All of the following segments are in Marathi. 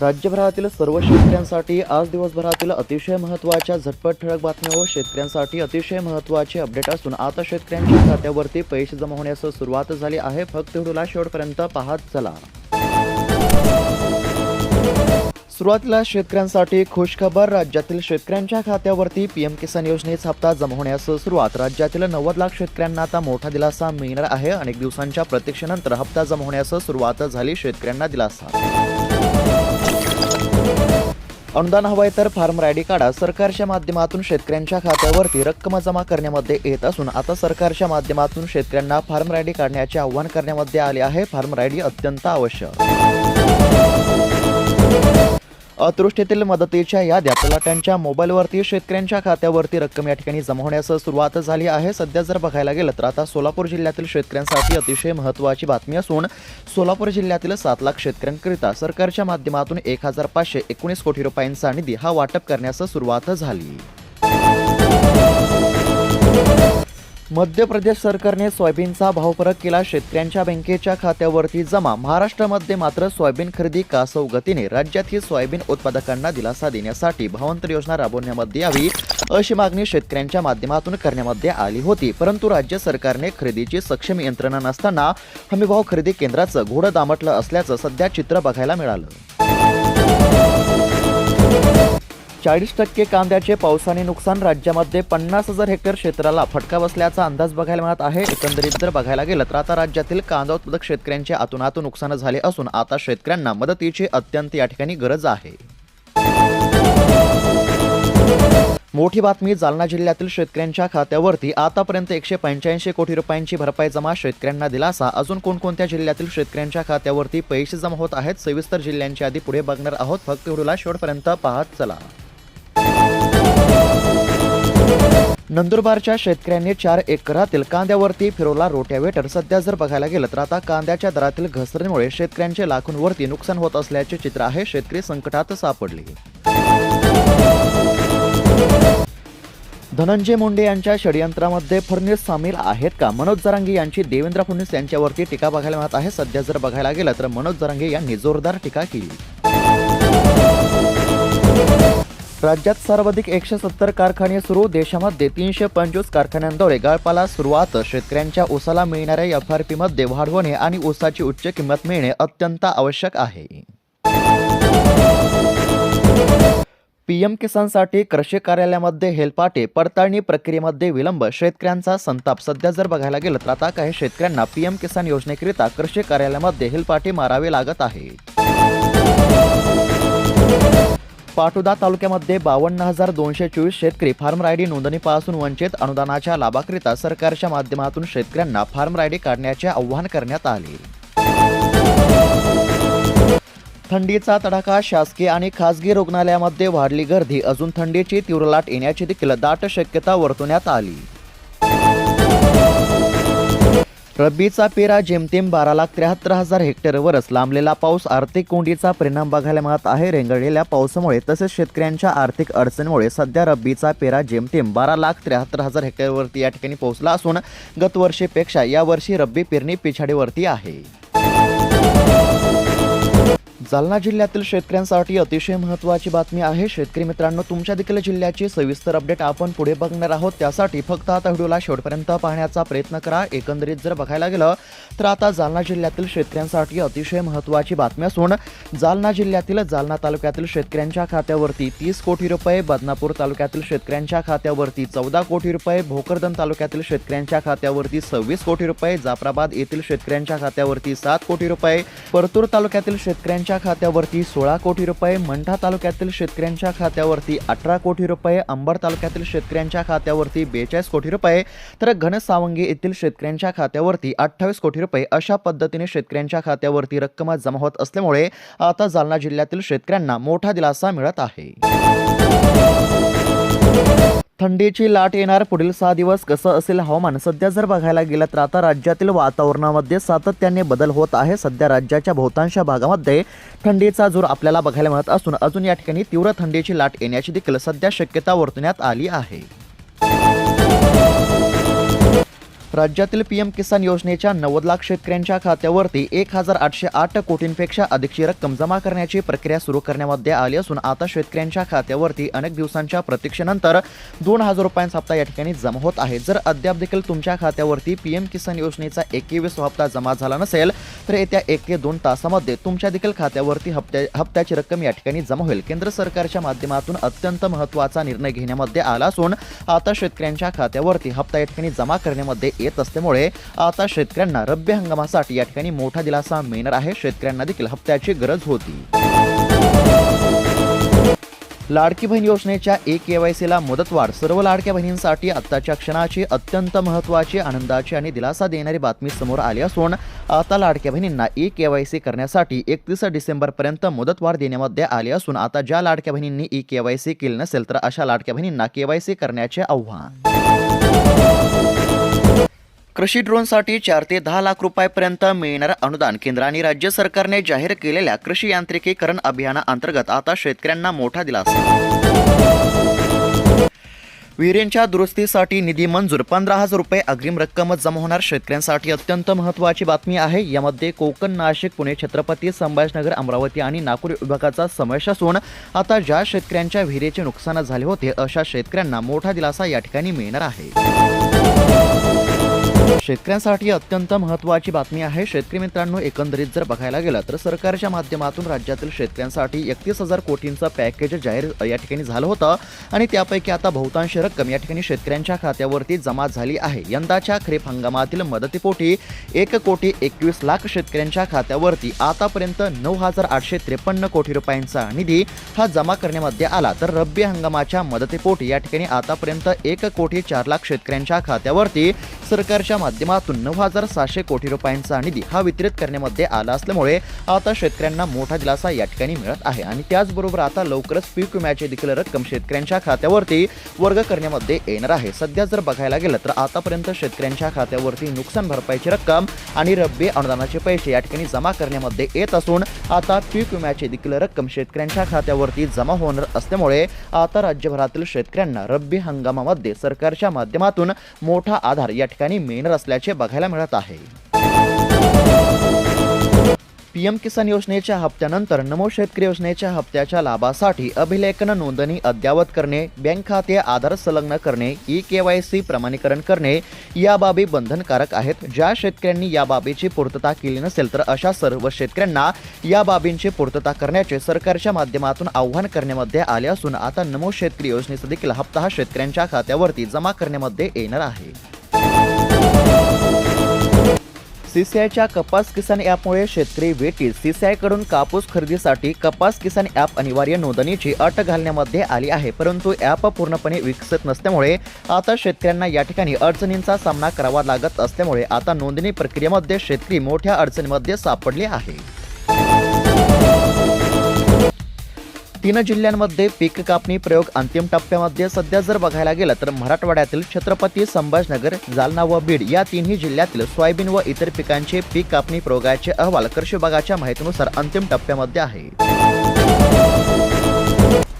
राज्यभरातील सर्व शेतकऱ्यांसाठी आज दिवसभरातील अतिशय महत्त्वाच्या झटपट ठळक बातम्या व शेतकऱ्यांसाठी अतिशय महत्त्वाचे अपडेट असून आता शेतकऱ्यांच्या खात्यावरती पैसे जमा होण्यास सुरुवात झाली आहे. फक्त व्हिडिओला शेवटपर्यंत पाहत चला. सुरुवातीला शेतकऱ्यांसाठी खुशखबर राज्यातील शेतकऱ्यांच्या खात्यावरती पीएम किसान योजनेचा हप्ता जमा होण्यास सुरुवात. राज्यातील नव्वद लाख शेतकऱ्यांना आता मोठा दिलासा मिळणार आहे. अनेक दिवसांच्या प्रतीक्षेनंतर हप्ता जमा होण्यास सुरुवात झाली. शेतकऱ्यांना दिलासा अनुदान हवंय तर फार्म रायडी काढा. सरकारच्या माध्यमातून शेतकऱ्यांच्या खात्यावरती रक्कम जमा करण्यामध्ये येत असून आता सरकारच्या माध्यमातून शेतकऱ्यांना फार्म रायडी काढण्याचे आव्हान करण्यामध्ये आले आहे. फार्म आयडी अत्यंत आवश्यक. अतृष्टीतील मदतीच्या याद्या तलाट्यांच्या मोबाईलवरती शेतकऱ्यांच्या खात्यावरती रक्कम या ठिकाणी जमा होण्यास सुरुवात झाली आहे. सध्या जर बघायला गेलं तर आता सोलापूर जिल्ह्यातील शेतकऱ्यांसाठी अतिशय महत्त्वाची बातमी असून सोलापूर जिल्ह्यातील सात लाख शेतकऱ्यांकरिता सरकारच्या माध्यमातून एक हजार पाचशे एकोणीस कोटी रुपयांचा निधी हा वाटप करण्यास सुरुवात झाली. मध्य प्रदेश सरकारने सोयाबीनचा भावफरक केला. शेतकऱ्यांच्या बँकेच्या खात्यावरती जमा. महाराष्ट्रामध्ये मात्र सोयाबीन खरेदी कासव गतीने राज्यातील सोयाबीन उत्पादकांना दिलासा देण्यासाठी भावांतर योजना राबवण्यामध्ये यावी अशी मागणी शेतकऱ्यांच्या माध्यमातून करण्यामध्ये आली होती. परंतु राज्य सरकारने खरेदीची सक्षम यंत्रणा नसताना हमीभाव खरेदी केंद्राचं घोडं दामटलं असल्याचं सध्या चित्र बघायला मिळालं. चाळीस टक्के कांद्याचे पावसाने नुकसान राज्यामध्ये पन्नास हजार हेक्टर क्षेत्राला फटका बसल्याचा अंदाज बघायला मिळत आहे. एकंदरीत जर बघायला गेलं तर आता राज्यातील कांदा उत्पादक शेतकऱ्यांचे आतूनातून नुकसान झाले असून आता शेतकऱ्यांना मदतीची अत्यंत या ठिकाणी गरज आहे. मोठी बातमी जालना जिल्ह्यातील शेतकऱ्यांच्या खात्यावरती आतापर्यंत एकशे पंच्याऐंशी कोटी रुपयांची भरपाई जमा शेतकऱ्यांना दिलासा. अजून कोणकोणत्या जिल्ह्यातील शेतकऱ्यांच्या खात्यावरती पैसे जमा होत आहेत सविस्तर जिल्ह्यांची आधी पुढे बघणार आहोत. फक्त व्हिडिओला शेवटपर्यंत पाहत चला. नंदुरबारच्या शेतकऱ्यांनी चार एकरातील कांद्यावरती फिरवला रोट्यावेटर सध्या जर बघायला गेलं तर आता कांद्याच्या दरातील घसरणीमुळे शेतकऱ्यांचे लाखोंवरती नुकसान होत असल्याचे चित्र आहे. शेतकरी संकटात सापडले. धनंजय मुंडे यांच्या षडयंत्रामध्ये फडणवीस सामील आहेत का? मनोज जरांगे यांची देवेंद्र फडणवीस यांच्यावरती टीका बघायला मिळत आहे. सध्या जर बघायला गेलं तर मनोज जरांगे यांनी जोरदार टीका केली. राज्यात सर्वाधिक एकशे सत्तर कारखाने सुरू देशामध्ये तीनशे पंचवीस कारखान्यांद्वारे गळपाला सुरुवात शेतकऱ्यांच्या ऊसाला मिळणाऱ्या एफ आर पीमध्ये वाढ होणे आणि ऊसाची उच्च किंमत मिळणे अत्यंत आवश्यक आहे. पीएम किसानसाठी कृषी कार्यालयामध्ये हेलपाटे पडताळणी प्रक्रियेमध्ये विलंब शेतकऱ्यांचा संताप. सध्या जर बघायला गेलं तर आता काही शेतकऱ्यांना पीएम किसान योजनेकरिता कृषी कार्यालयामध्ये हेलपाटे मारावे लागत आहे पाटोदा तालुक्यामध्ये बावन्न हजार दोनशे चोवीस शेतकरी फार्म रायडी नोंदणीपासून वंचित अनुदानाच्या लाभाकरिता सरकारच्या माध्यमातून शेतकऱ्यांना फार्म रायडी काढण्याचे आवाहन करण्यात आले. थंडीचा तडाखा शासकीय आणि खासगी रुग्णालयामध्ये वाढली गर्दी. अजून थंडीची तीव्र लाट येण्याची देखील दाट शक्यता वर्तवण्यात आली. रब्बीचा पेरा जेमतेम बारा लाख त्र्याहत्तर हजार हेक्टरवरच लांबलेला पाऊस आर्थिक कोंडीचा परिणाम बघायला मिळत आहे. रेंगाळलेल्या पावसामुळे तसेच शेतकऱ्यांच्या आर्थिक अडचणीमुळे सध्या रब्बीचा पेरा जेमतेम बारा लाख त्र्याहत्तर हजार हेक्टरवरती या ठिकाणी पोहोचला असून गतवर्षीपेक्षा यावर्षी रब्बी पेरणी पिछाडीवरती आहे. जालना जिल्ह्यातील शेतकऱ्यांसाठी अतिशय महत्त्वाची बातमी आहे. शेतकरी मित्रांनो तुमच्या देखील जिल्ह्याची सविस्तर अपडेट आपण पुढे बघणार आहोत. त्यासाठी फक्त आता व्हिडिओला शेवटपर्यंत पाहण्याचा प्रयत्न करा. एकंदरीत जर बघायला गेलं तर आता जालना जिल्ह्यातील शेतकऱ्यांसाठी अतिशय महत्त्वाची बातमी असून जालना जिल्ह्यातील जालना तालुक्यातील शेतकऱ्यांच्या खात्यावरती तीस कोटी रुपये बदनापूर तालुक्यातील शेतकऱ्यांच्या खात्यावरती चौदा कोटी रुपये भोकरदन तालुक्यातील शेतकऱ्यांच्या खात्यावरती सव्वीस कोटी रुपये जाफराबाद येथील शेतकऱ्यांच्या खात्यावरती सात कोटी रुपये परतूर तालुक्यातील शेतकऱ्यांच्या खात्यावरती सोळा कोटी रुपये मंठा तालुक्यातील शेतकऱ्यांच्या खात्यावरती अठरा कोटी रुपये अंबड तालुक्यातील शेतकऱ्यांच्या खात्यावरती बेचाळीस कोटी रुपये तर घनसावंगी येथील शेतकऱ्यांच्या खात्यावरती अठ्ठावीस कोटी रुपये अशा पद्धतीने शेतकऱ्यांच्या खात्यावरती रक्कम जमा होत असल्यामुळे आता जालना जिल्ह्यातील शेतकऱ्यांना मोठा दिलासा मिळत आहे. थंडीची लाट येणार. पुढील सहा दिवस कसं असेल हवामान? सध्या जर बघायला गेलं तर आता राज्यातील वातावरणामध्ये सातत्याने बदल होत आहे. सध्या राज्याच्या बहुतांश भागामध्ये थंडीचा जोर आपल्याला बघायला मिळत असून अजून या ठिकाणी तीव्र थंडीची लाट येण्याची देखील सध्या शक्यता वर्तवण्यात आली आहे. राज्यातील पीएम किसान योजनेच्या नव्वद लाख शेतकऱ्यांच्या खात्यावरती एक हजार आठशे आठ कोटींपेक्षा अधिकची रक्कम जमा करण्याची प्रक्रिया सुरू करण्यामध्ये आली असून आता शेतकऱ्यांच्या खात्यावरती अनेक दिवसांच्या प्रतीक्षेनंतर दोन हजार रुपयांचा हप्ता या ठिकाणी जमा होत आहे. जर अद्याप देखील तुमच्या खात्यावरती पीएम किसान योजनेचा एकवीस हप्ता जमा झाला नसेल तर येत्या एक ते दोन तासामध्ये तुमच्या देखील खात्यावरती हप्त्या हप्त्याची रक्कम या ठिकाणी जमा होईल. केंद्र सरकारच्या माध्यमातून अत्यंत महत्त्वाचा निर्णय घेण्यामध्ये आला असून आता शेतकऱ्यांच्या खात्यावरती हप्ता या ठिकाणी जमा करण्यामध्ये येत असल्यामुळे आता शेतकऱ्यांना रब्बी हंगामासाठी या ठिकाणी मोठा दिलासा मिळणार आहे. शेतकऱ्यांना देखील हप्त्याची गरज होती. लाडकी बहीण योजनेच्या ए के वाय सीला मुदतवाढ. सर्व लाडक्या बहिणींसाठी आत्ताच्या क्षणाची अत्यंत महत्त्वाची आनंदाची आणि दिलासा देणारी बातमी समोर आली असून आता लाडक्या बहिणींना ई के वाय सी करण्यासाठी एकतीस डिसेंबरपर्यंत मुदतवाढ देण्यामध्ये आली असून आता ज्या लाडक्या बहिणींनी ई के वाय सी केली नसेल तर अशा लाडक्या बहिणींना के वाय सी करण्याचे आव्हान. कृषी ड्रोनसाठी चार ते दहा लाख रुपयापर्यंत मिळणारं अनुदान. केंद्र आणि राज्य सरकारने जाहीर केलेल्या कृषी यांत्रिकीकरण अभियानाअंतर्गत आता शेतकऱ्यांना मोठा दिलासा. विहिरींच्या दुरुस्तीसाठी निधी मंजूर. पंधरा हजार रुपये अग्रिम रक्कम जमा होणार. शेतकऱ्यांसाठी अत्यंत महत्त्वाची बातमी आहे. यामध्ये कोकण नाशिक पुणे छत्रपती संभाजीनगर अमरावती आणि नागपूर विभागाचा समावेश असून आता ज्या शेतकऱ्यांच्या विहिरीचे नुकसान झाले होते अशा शेतकऱ्यांना मोठा दिलासा या ठिकाणी मिळणार आहे. शेतकऱ्यांसाठी अत्यंत महत्त्वाची बातमी आहे. शेतकरी मित्रांनो एकंदरीत जर बघायला गेलं तर सरकारच्या माध्यमातून राज्यातील शेतकऱ्यांसाठी एकतीस हजार कोटींचं पॅकेज जाहीर या ठिकाणी झालं होतं आणि त्यापैकी आता बहुतांश रक्कम या ठिकाणी शेतकऱ्यांच्या खात्यावरती जमा झाली आहे. यंदाच्या खरीप हंगामातील मदतीपोटी एक कोटी एकवीस लाख शेतकऱ्यांच्या खात्यावरती आतापर्यंत नऊ हजार आठशे त्रेपन्न कोटी रुपयांचा निधी हा जमा करण्यामध्ये आला. तर रब्बी हंगामाच्या मदतीपोटी या ठिकाणी आतापर्यंत एक कोटी चार लाख शेतकऱ्यांच्या खात्यावरती सरकारच्या माध्यमातून नऊ हजार सहाशे कोटी रुपयांचा निधी हा वितरित करण्यामध्ये आला असल्यामुळे आता शेतकऱ्यांना मोठा दिलासा या ठिकाणी मिळत आहे. आणि त्याचबरोबर आता लवकरच पीक विम्याची देखील रक्कम शेतकऱ्यांच्या खात्यावरती वर्ग करण्यामध्ये येणार आहे. सध्या जर बघायला गेलं तर आतापर्यंत शेतकऱ्यांच्या खात्यावरती नुकसान भरपाईची रक्कम आणि रब्बी अनुदानाचे पैसे या ठिकाणी जमा करण्यामध्ये येत असून आता पीक विम्याची देखील रक्कम शेतकऱ्यांच्या खात्यावरती जमा होणार असल्यामुळे आता राज्यभरातील शेतकऱ्यांना रब्बी हंगामामध्ये सरकारच्या माध्यमातून मोठा आधार या ठिकाणी मिळणार असल्याचे बघायला मिळत आहे. पीएम किसान योजनेच्या हप्त्यानंतर नमो शेतकरी योजनेच्या हप्त्याच्या लाभासाठी अभिलेखन नोंदणी अद्ययावत करणे बँक खाते आधार संलग्न करणे ई के वाय सी प्रमाणीकरण करणे या बाबी बंधनकारक आहेत. ज्या शेतकऱ्यांनी या बाबीची पूर्तता केली नसेल तर अशा सर्व शेतकऱ्यांना या बाबींची पूर्तता करण्याचे सरकारच्या माध्यमातून आव्हान करण्यामध्ये आले असून आता नमो शेतकरी योजनेचा देखील हप्ता हा शेतकऱ्यांच्या खात्यावरती जमा करण्यामध्ये येणार आहे. सीसीआयच्या कपास किसान ॲपमुळे शेतकरी वेटीस सीसीआयकडून कापूस खरेदीसाठी कपास किसान ॲप अनिवार्य नोंदणीची अट घालण्यामध्ये आली आहे. परंतु ॲप पूर्णपणे विकसित नसल्यामुळे आता शेतकऱ्यांना या ठिकाणी अडचणींचा सामना करावा लागत असल्यामुळे आता नोंदणी प्रक्रियेमध्ये शेतकरी मोठ्या अडचणीमध्ये सापडले आहे तीन जिल्ह्यांमध्ये पीक कापणी प्रयोग अंतिम टप्प्यामध्ये सध्या जर बघायला गेलं तर मराठवाड्यातील छत्रपती संभाजनगर जालना व बीड या तिन्ही जिल्ह्यातील सोयाबीन व इतर पिकांचे पीक कापणी प्रयोगाचे अहवाल कृषी विभागाच्या माहितीनुसार अंतिम टप्प्यामध्ये आहे.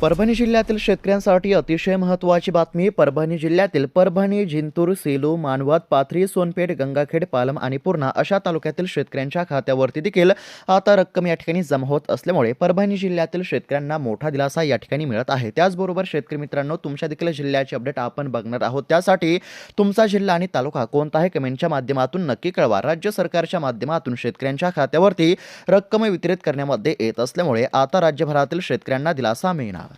परभणी जिल्ह्यातील शेतकऱ्यांसाठी अतिशय महत्त्वाची बातमी परभणी जिल्ह्यातील परभणी जिंतूर सेलू मानवत पाथरी सोनपेठ गंगाखेड पालम आणि पूर्णा अशा तालुक्यातील शेतकऱ्यांच्या खात्यावरती देखील आता रक्कम या ठिकाणी जमा होत असल्यामुळे परभणी जिल्ह्यातील शेतकऱ्यांना मोठा दिलासा या ठिकाणी मिळत आहे. त्याचबरोबर शेतकरी मित्रांनो तुमच्या देखील जिल्ह्याचे अपडेट आपण बघणार आहोत. त्यासाठी तुमचा जिल्हा आणि तालुका कोणता आहे कमेंटच्या माध्यमातून नक्की कळवा. राज्य सरकारच्या माध्यमातून शेतकऱ्यांच्या खात्यावरती रक्कम वितरित करण्यामध्ये येत असल्यामुळे आता राज्यभरातील शेतकऱ्यांना दिलासा मिळणार.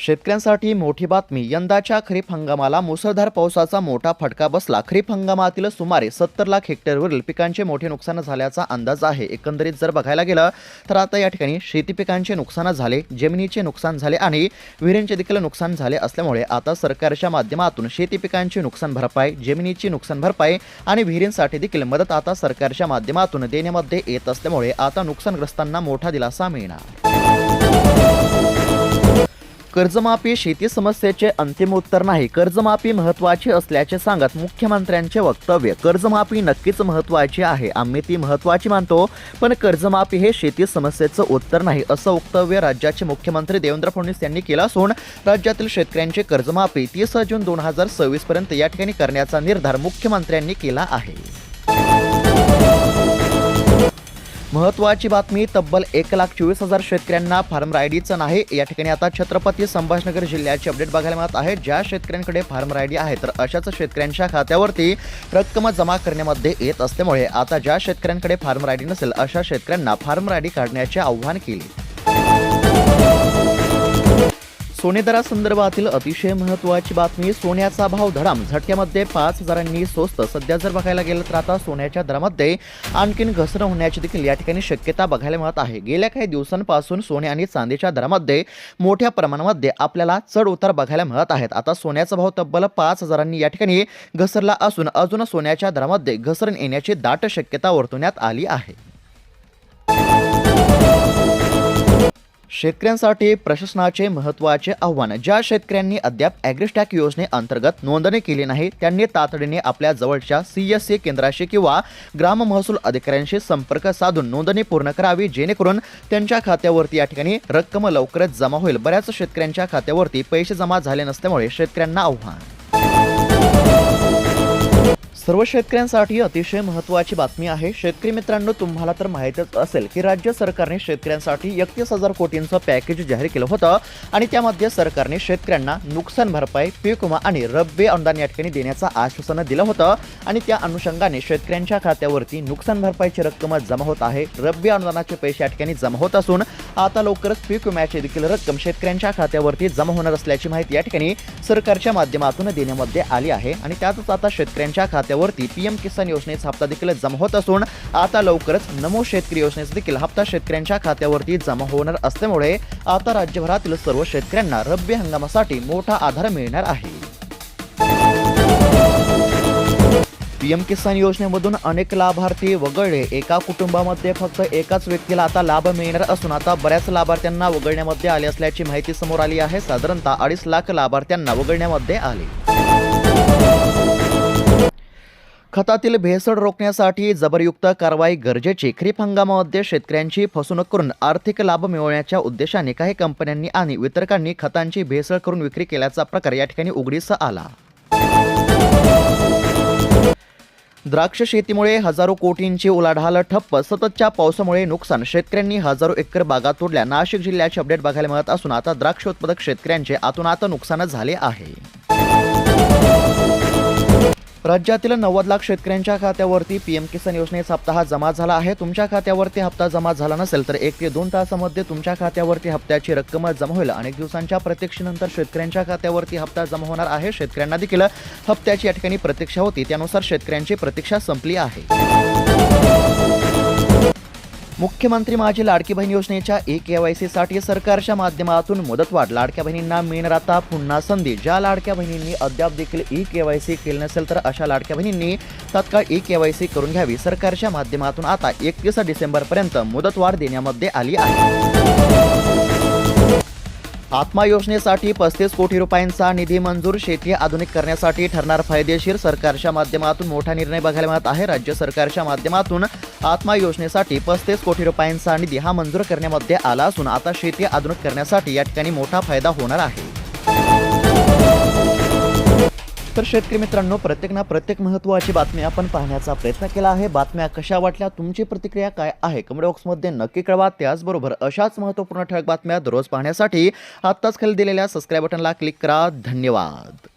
शेतकऱ्यांसाठी मोठी बातमी. यंदाच्या खरीप हंगामाला मुसळधार पावसाचा मोठा फटका बसला. खरीप हंगामातील सुमारे सत्तर लाख हेक्टरवरील पिकांचे मोठे नुकसान झाल्याचा अंदाज आहे. एकंदरीत जर बघायला गेलं तर आता या ठिकाणी शेती पिकांचे नुकसान झाले जमिनीचे नुकसान झाले आणि विहिरींचे देखील नुकसान झाले असल्यामुळे आता सरकारच्या माध्यमातून शेती पिकांची नुकसान भरपाई जमिनीची नुकसान भरपाई आणि विहिरींसाठी देखील मदत आता सरकारच्या माध्यमातून देण्यामध्ये येत असल्यामुळे आता नुकसानग्रस्तांना मोठा दिलासा मिळणार. कर्जमाफी शेती समस्येचे अंतिम उत्तर नाही. कर्जमाफी महत्त्वाची असल्याचे सांगत मुख्यमंत्र्यांचे वक्तव्य. कर्जमाफी नक्कीच महत्त्वाची आहे. आम्ही ती महत्त्वाची मानतो पण कर्जमाफी हे शेती समस्येचं उत्तर नाही असं वक्तव्य राज्याचे मुख्यमंत्री देवेंद्र फडणवीस यांनी केलं असून राज्यातील शेतकऱ्यांची कर्जमाफी तीस जून दोन हजार सव्वीस पर्यंत या ठिकाणी करण्याचा निर्धार मुख्यमंत्र्यांनी केला आहे. महत्वाची बातमी तब्बल एक लाख चोवीस हजार शेतकऱ्यांना फार्म रायडीचं नाही. या ठिकाणी आता छत्रपती संभाजनगर जिल्ह्याची अपडेट बघायला मिळत आहे. ज्या शेतकऱ्यांकडे फार्म रायडी आहे तर अशाच शेतकऱ्यांच्या खात्यावरती रक्कम जमा करण्यामध्ये येत असल्यामुळे आता ज्या शेतकऱ्यांकडे फार्म रायडी नसेल अशा शेतकऱ्यांना फार्म रायडी काढण्याचे आव्हान केले. सोने दरासंदर्भातील अतिशय महत्त्वाची बातमी सोन्याचा भाव धडाम. झटक्यामध्ये पाच हजारांनी स्वस्त. सध्या जर बघायला गेलं तर आता सोन्याच्या दरामध्ये आणखीन घसरण होण्याची देखील या ठिकाणी शक्यता बघायला मिळत आहे. गेल्या काही दिवसांपासून सोने आणि चांदीच्या दरामध्ये मोठ्या प्रमाणामध्ये आपल्याला चढ उतार बघायला मिळत आहेत. आता सोन्याचा भाव तब्बल पाच हजारांनी या ठिकाणी घसरला असून अजून सोन्याच्या दरामध्ये घसरण येण्याची दाट शक्यता वर्तवण्यात आली आहे. शेतकऱ्यांसाठी प्रशासनाचे महत्त्वाचे आव्हान. ज्या शेतकऱ्यांनी अद्याप अॅग्रिस्टॅक योजनेअंतर्गत नोंदणी केली नाही त्यांनी तातडीने आपल्या जवळच्या सी एस सी केंद्राशी किंवा ग्राम महसूल अधिकाऱ्यांशी संपर्क साधून नोंदणी पूर्ण करावी जेणेकरून त्यांच्या खात्यावरती या ठिकाणी रक्कम लवकरच जमा होईल. बऱ्याच शेतकऱ्यांच्या खात्यावरती पैसे जमा झाले नसल्यामुळे शेतकऱ्यांना आव्हान. सर्व शेतकऱ्यांसाठी अतिशय महत्त्वाची बातमी आहे. शेतकरी मित्रांनो तुम्हाला तर माहीतच असेल की राज्य सरकारने शेतकऱ्यांसाठी एकतीस हजार कोटींचं पॅकेज जाहीर केलं होतं आणि त्यामध्ये सरकारने शेतकऱ्यांना नुकसान भरपाई पीक विमा आणि रब्बी अनुदान या ठिकाणी देण्याचं आश्वासन दिलं होतं आणि त्या अनुषंगाने शेतकऱ्यांच्या खात्यावरती नुकसान भरपाईची रक्कम जमा होत आहे. रब्बी अनुदानाचे पैसे या ठिकाणी जमा होत असून आता लवकरच पीक विम्याची देखील रक्कम शेतकऱ्यांच्या खात्यावरती जमा होणार असल्याची माहिती या ठिकाणी सरकारच्या माध्यमातून देण्यामध्ये आली आहे आणि त्यातच आता शेतकऱ्यांच्या खात्यावरती पीएम किसान योजनेचा हप्ता देखील जमा होत असून आता लवकरच नमो शेतकरी योजनेचा देखील हप्ता शेतकऱ्यांच्या खात्यावरती जमा होणार असल्यामुळे आता राज्यभरातील सर्व शेतकऱ्यांना रब्बी हंगामासाठी मोठा आधार मिळणार आहे. पीएम किसान योजनेमधून अनेक लाभार्थी वगळले. एका कुटुंबामध्ये फक्त एकाच व्यक्तीला आता लाभ मिळणार असून आता बऱ्याच लाभार्थ्यांना वगळण्यामध्ये आले असल्याची माहिती समोर आली आहे. साधारणतः अडीच लाख लाभार्थ्यांना वगळण्यामध्ये आले. खतातील भेसळ रोखण्यासाठी जबरयुक्त कारवाई गरजेची. खरीप हंगामामध्ये शेतकऱ्यांची फसवणूक करून आर्थिक लाभ मिळवण्याच्या उद्देशाने काही कंपन्यांनी आणि वितरकांनी खतांची भेसळ करून विक्री केल्याचा प्रकार या ठिकाणी उघडीस आला. द्राक्ष शेतीमुळे हजारो कोटींची उलाढाल ठप्प. सततच्या पावसामुळे नुकसान. शेतकऱ्यांनी हजारो एकर बागा तोडल्या. नाशिक जिल्ह्याचे अपडेट बघायला मिळत असून आता द्राक्ष उत्पादक शेतकऱ्यांचे आतूनात नुकसान झाले आहे. राज्यातील नव्वद लाख शेतकऱ्यांच्या खात्यावरती पीएम किसान योजनेचा हप्ता हा जमा झाला आहे. तुमच्या खात्यावरती हप्ता जमा झाला नसेल तर एक ते दोन तासामध्ये तुमच्या खात्यावरती हप्त्याची रक्कम जमा होईल अनेक दिवसांच्या प्रतीक्षेनंतर शेतकऱ्यांच्या खात्यावरती हप्ता जमा होणार आहे. शेतकऱ्यांना देखील हप्त्याची या ठिकाणी प्रतीक्षा होती. त्यानुसार शेतकऱ्यांची प्रतीक्षा संपली आहे. मुख्यमंत्री माझी लाडकी बहीण योजनेच्या ए के वायसाठी सरकारच्या माध्यमातून मुदतवाढ लाडक्या बहिणींना मिळणार आता पुन्हा संधी. ज्या लाडक्या बहिणींनी अद्याप देखील ई के वाय सी केली नसेल तर अशा लाडक्या बहिणींनी तत्काळ ई के वाय सी करून घ्यावी. सरकारच्या माध्यमातून आता एकतीस डिसेंबरपर्यंत मुदतवाढ देण्यामध्ये आली आहे. आत्मा योजनेसाठी पस्तीस कोटी रुपयांचा निधी मंजूर शेती आधुनिक करण्यासाठी ठरणार फायदेशीर सरकारच्या माध्यमातून मोठा निर्णय बघायला मिळत आहे. राज्य सरकारच्या माध्यमातून आत्मा योजनेसाठी पस्तीस कोटी रुपयांचा निधी हा मंजूर करण्यामध्ये आला असून आता शेती आधुनिक करण्यासाठी या ठिकाणी मोठा फायदा होणार आहे. तर शेतकरी मित्रांनो प्रत्येक ना प्रत्येक महत्त्वाची बातमी आपण पाहण्याचा प्रयत्न केला आहे. बातम्या कशा वाटल्या तुमची प्रतिक्रिया काय आहे? कमेंट बॉक्समध्ये नक्की कळवा. त्याचबरोबर अशाच महत्त्वपूर्ण ठळक बातम्या दररोज पाहण्यासाठी आत्ताच खाली दिलेल्या सबस्क्राईब बटनला क्लिक करा. धन्यवाद.